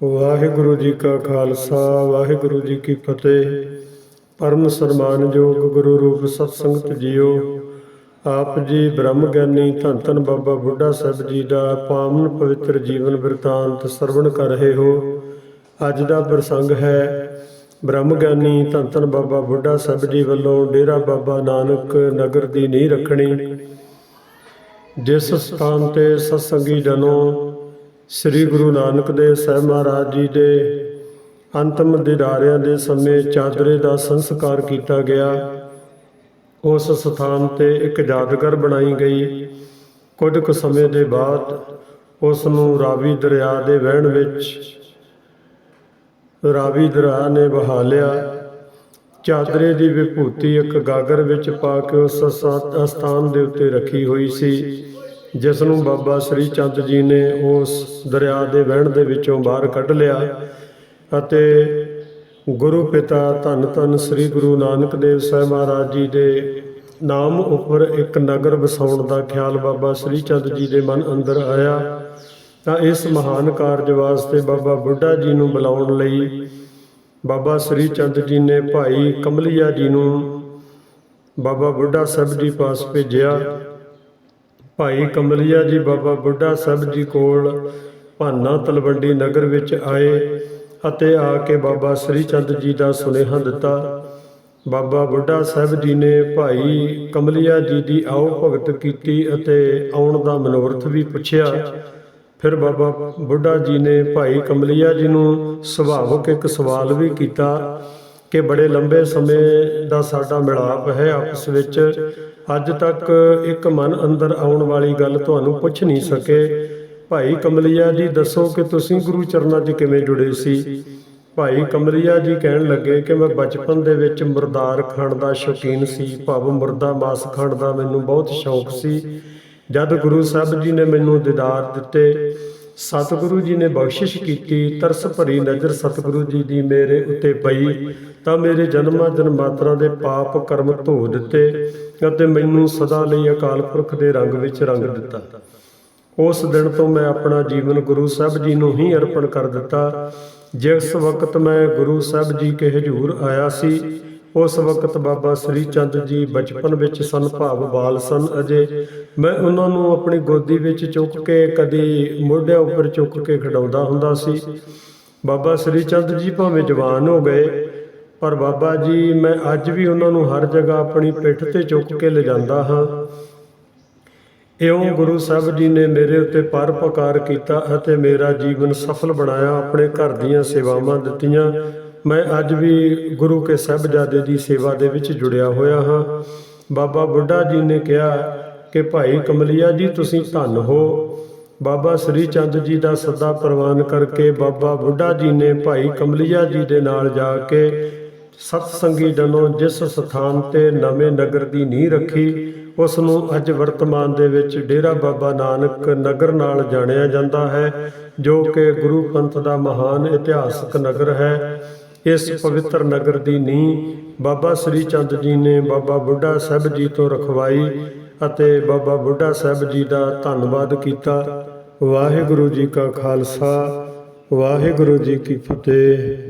ਵਾਹਿਗੁਰੂ ਜੀ ਕਾ ਖਾਲਸਾ, ਵਾਹਿਗੁਰੂ ਜੀ ਕੀ ਫਤਿਹ। ਪਰਮ ਸਨਮਾਨਯੋਗ ਗੁਰੂ ਰੂਪ ਸਤ ਸੰਗਤ ਜੀਓ, ਆਪ ਜੀ ਬ੍ਰਹਮ ਗਿਆਨੀ ਧੰਨ ਧੰਨ ਬਾਬਾ ਬੁੱਢਾ ਸਾਹਿਬ ਜੀ ਦਾ ਪਾਵਨ ਪਵਿੱਤਰ ਜੀਵਨ ਬਿਰਤਾਂਤ ਸਰਵਣ ਕਰ ਰਹੇ ਹੋ। ਅੱਜ ਦਾ ਪ੍ਰਸੰਗ ਹੈ, ਬ੍ਰਹਮ ਗਿਆਨੀ ਧੰਨ ਧੰਨ ਬਾਬਾ ਬੁੱਢਾ ਸਾਹਿਬ ਜੀ ਵੱਲੋਂ ਡੇਰਾ ਬਾਬਾ ਨਾਨਕ ਨਗਰ ਦੀ ਨੀਂਹ ਰੱਖਣੀ। ਜਿਸ ਸਥਾਨ ਤੇ ਸਤਸੰਗੀ ਜਨੋ ਸ੍ਰੀ ਗੁਰੂ ਨਾਨਕ ਦੇਵ ਸਾਹਿਬ ਮਹਾਰਾਜ ਜੀ ਦੇ ਅੰਤਮ ਦਿਦਾਰਿਆਂ ਦੇ ਸਮੇਂ ਚਾਦਰੇ ਦਾ ਸੰਸਕਾਰ ਕੀਤਾ ਗਿਆ। ਉਸ ਸਥਾਨ ਤੇ ਇੱਕ ਯਾਦਗਾਰ ਬਣਾਈ ਗਈ। ਕੁਝ ਕੁ ਸਮੇਂ ਦੇ ਬਾਅਦ ਉਸ ਨੂੰ ਰਾਵੀ ਦਰਿਆ ਦੇ ਵਹਿਣ ਵਿੱਚ ਰਾਵੀ ਦਰਿਆ ਨੇ ਵਹਾ ਲਿਆ। ਚਾਦਰੇ ਦੀ ਵਿਭੂਤੀ ਇੱਕ ਗਾਗਰ ਵਿੱਚ ਪਾ ਕੇ ਉਸ ਸਥਾ- ਸਥਾਨ ਦੇ ਉੱਤੇ ਰੱਖੀ ਹੋਈ ਸੀ। ਜਿਸ ਨੂੰ ਬਾਬਾ ਸ੍ਰੀ ਚੰਦ ਜੀ ਨੇ ਉਸ ਦਰਿਆ ਦੇ ਵਹਿਣ ਦੇ ਵਿੱਚੋਂ ਬਾਹਰ ਕੱਢ ਲਿਆ ਅਤੇ ਗੁਰੂ ਪਿਤਾ ਧੰਨ ਧੰਨ ਸ੍ਰੀ ਗੁਰੂ ਨਾਨਕ ਦੇਵ ਸਾਹਿਬ ਮਹਾਰਾਜ ਜੀ ਦੇ ਨਾਮ ਉੱਪਰ ਇੱਕ ਨਗਰ ਵਸਾਉਣ ਦਾ ਖਿਆਲ ਬਾਬਾ ਸ੍ਰੀ ਚੰਦ ਜੀ ਦੇ ਮਨ ਅੰਦਰ ਆਇਆ, ਤਾਂ ਇਸ ਮਹਾਨ ਕਾਰਜ ਵਾਸਤੇ ਬਾਬਾ ਬੁੱਢਾ ਜੀ ਨੂੰ ਬੁਲਾਉਣ ਲਈ ਬਾਬਾ ਸ੍ਰੀ ਚੰਦ ਜੀ ਨੇ ਭਾਈ ਕਮਲੀਆ ਜੀ ਨੂੰ ਬਾਬਾ ਬੁੱਢਾ ਸਾਹਿਬ ਜੀ ਪਾਸ ਭੇਜਿਆ। ਭਾਈ ਕਮਲੀਆ ਜੀ, ਬਾਬਾ ਬੁੱਢਾ ਸਾਹਿਬ ਜੀ ਕੋਲ ਭਾਨਾ ਤਲਵੰਡੀ ਨਗਰ ਵਿੱਚ ਆਏ ਅਤੇ ਆ ਕੇ ਬਾਬਾ ਸ੍ਰੀ ਚੰਦ ਜੀ ਦਾ ਸੁਨੇਹਾ ਦਿੱਤਾ। ਬਾਬਾ ਬੁੱਢਾ ਸਾਹਿਬ ਜੀ ਨੇ ਭਾਈ ਕਮਲੀਆ ਜੀ ਦੀ ਆਓ ਭਗਤ ਕੀਤੀ ਅਤੇ ਆਉਣ ਦਾ ਮਨੋਰਥ ਵੀ ਪੁੱਛਿਆ। ਫਿਰ ਬਾਬਾ ਬੁੱਢਾ ਜੀ ਨੇ ਭਾਈ ਕਮਲੀਆ ਜੀ ਨੂੰ ਸੁਭਾਵਕ ਇੱਕ ਸਵਾਲ ਵੀ ਕੀਤਾ ਕਿ ਬੜੇ ਲੰਬੇ ਸਮੇਂ ਦਾ ਸਾਡਾ ਮਿਲਾਪ ਹੈ ਆਪਸ ਵਿੱਚ। ਅੱਜ ਤੱਕ ਇੱਕ ਮਨ ਅੰਦਰ ਆਉਣ ਵਾਲੀ ਗੱਲ ਤੁਹਾਨੂੰ ਪੁੱਛ ਨਹੀਂ ਸਕੇ। ਭਾਈ ਕਮਲੀਆ ਜੀ, ਦੱਸੋ ਕਿ ਤੁਸੀਂ ਗੁਰੂ ਚਰਨਾਂ 'ਚ ਕਿਵੇਂ ਜੁੜੇ ਸੀ? ਭਾਈ ਕਮਲੀਆ ਜੀ ਕਹਿਣ ਲੱਗੇ ਕਿ ਮੈਂ ਬਚਪਨ ਦੇ ਵਿੱਚ ਮੁਰਦਾਰ ਖਾਣ ਦਾ ਸ਼ੌਕੀਨ ਸੀ, ਭਾਵ ਮੁਰਦਾ ਮਾਸ ਖਾਣ ਦਾ ਮੈਨੂੰ ਬਹੁਤ ਸ਼ੌਕ ਸੀ। ਜਦ ਗੁਰੂ ਸਾਹਿਬ ਜੀ ਨੇ ਮੈਨੂੰ ਦੀਦਾਰ ਦਿੱਤੇ ਸਤਿਗੁਰੂ ਜੀ ਨੇ ਬਖਸ਼ਿਸ਼ ਕੀਤੀ, ਤਰਸ ਭਰੀ ਨਜ਼ਰ ਸਤਿਗੁਰੂ ਜੀ ਦੀ ਮੇਰੇ ਉੱਤੇ ਪਈ, ਤਾਂ ਮੇਰੇ ਜਨਮਾਂ ਜਨਮਾਤਰਾ ਦੇ ਪਾਪ ਕਰਮ ਧੋ ਦਿੱਤੇ ਅਤੇ ਮੈਨੂੰ ਸਦਾ ਲਈ ਅਕਾਲ ਪੁਰਖ ਦੇ ਰੰਗ ਵਿੱਚ ਰੰਗ ਦਿੱਤਾ। ਉਸ ਦਿਨ ਤੋਂ ਮੈਂ ਆਪਣਾ ਜੀਵਨ ਗੁਰੂ ਸਾਹਿਬ ਜੀ ਨੂੰ ਹੀ ਅਰਪਣ ਕਰ ਦਿੱਤਾ। ਜਿਸ ਵਕਤ ਮੈਂ ਗੁਰੂ ਸਾਹਿਬ ਜੀ ਕੇ ਹਜੂਰ ਆਇਆ ਸੀ ਉਸ ਵਕਤ ਬਾਬਾ ਸ੍ਰੀ ਚੰਦ ਜੀ ਬਚਪਨ ਵਿੱਚ ਸਨ, ਭਾਵ ਬਾਲ ਸਨ ਅਜੇ। ਮੈਂ ਉਹਨਾਂ ਨੂੰ ਆਪਣੀ ਗੋਦੀ ਵਿੱਚ ਚੁੱਕ ਕੇ ਕਦੀ ਮੋਢਿਆਂ ਉੱਪਰ ਚੁੱਕ ਕੇ ਖਿਡਾਉਂਦਾ ਹੁੰਦਾ ਸੀ। ਬਾਬਾ ਸ੍ਰੀ ਚੰਦ ਜੀ ਭਾਵੇਂ ਜਵਾਨ ਹੋ ਗਏ, ਪਰ ਬਾਬਾ ਜੀ, ਮੈਂ ਅੱਜ ਵੀ ਉਹਨਾਂ ਨੂੰ ਹਰ ਜਗ੍ਹਾ ਆਪਣੀ ਪਿੱਠ ਤੇ ਚੁੱਕ ਕੇ ਲਿਜਾਂਦਾ ਹਾਂ। ਇਉਂ ਗੁਰੂ ਸਾਹਿਬ ਜੀ ਨੇ ਮੇਰੇ ਉੱਤੇ ਪਰਪਕਾਰ ਕੀਤਾ ਅਤੇ ਮੇਰਾ ਜੀਵਨ ਸਫਲ ਬਣਾਇਆ, ਆਪਣੇ ਘਰ ਦੀਆਂ ਸੇਵਾਵਾਂ ਦਿੱਤੀਆਂ। ਮੈਂ ਅੱਜ ਵੀ ਗੁਰੂ ਕੇ ਸਾਹਿਬਜ਼ਾਦੇ ਦੀ ਸੇਵਾ ਦੇ ਵਿੱਚ ਜੁੜਿਆ ਹੋਇਆ ਹਾਂ। ਬਾਬਾ ਬੁੱਢਾ ਜੀ ਨੇ ਕਿਹਾ ਕਿ ਭਾਈ ਕਮਲੀਆ ਜੀ, ਤੁਸੀਂ ਧੰਨ ਹੋ। ਬਾਬਾ ਸ੍ਰੀ ਚੰਦ ਜੀ ਦਾ ਸੱਦਾ ਪ੍ਰਵਾਨ ਕਰਕੇ ਬਾਬਾ ਬੁੱਢਾ ਜੀ ਨੇ ਭਾਈ ਕਮਲੀਆ ਜੀ ਦੇ ਨਾਲ ਜਾ ਕੇ ਸਤ ਸੰਗੀ ਜਨੋ ਜਿਸ ਸਥਾਨ ਤੇ ਨਵੇਂ ਨਗਰ ਦੀ ਨੀਂਹ ਰੱਖੀ, ਉਸ ਨੂੰ ਅੱਜ ਵਰਤਮਾਨ ਦੇ ਵਿੱਚ ਡੇਰਾ ਬਾਬਾ ਨਾਨਕ ਨਗਰ ਨਾਲ ਜਾਣਿਆ ਜਾਂਦਾ ਹੈ, ਜੋ ਕਿ ਗੁਰੂ ਪੰਥ ਦਾ ਮਹਾਨ ਇਤਿਹਾਸਕ ਨਗਰ ਹੈ। ਇਸ ਪਵਿੱਤਰ ਨਗਰ ਦੀ ਨੀਂਹ ਬਾਬਾ ਸ੍ਰੀ ਚੰਦ ਜੀ ਨੇ ਬਾਬਾ ਬੁੱਢਾ ਸਾਹਿਬ ਜੀ ਤੋਂ ਰਖਵਾਈ ਅਤੇ ਬਾਬਾ ਬੁੱਢਾ ਸਾਹਿਬ ਜੀ ਦਾ ਧੰਨਵਾਦ ਕੀਤਾ। ਵਾਹਿਗੁਰੂ ਜੀ ਕਾ ਖਾਲਸਾ, ਵਾਹਿਗੁਰੂ ਜੀ ਕੀ ਫਤਿਹ।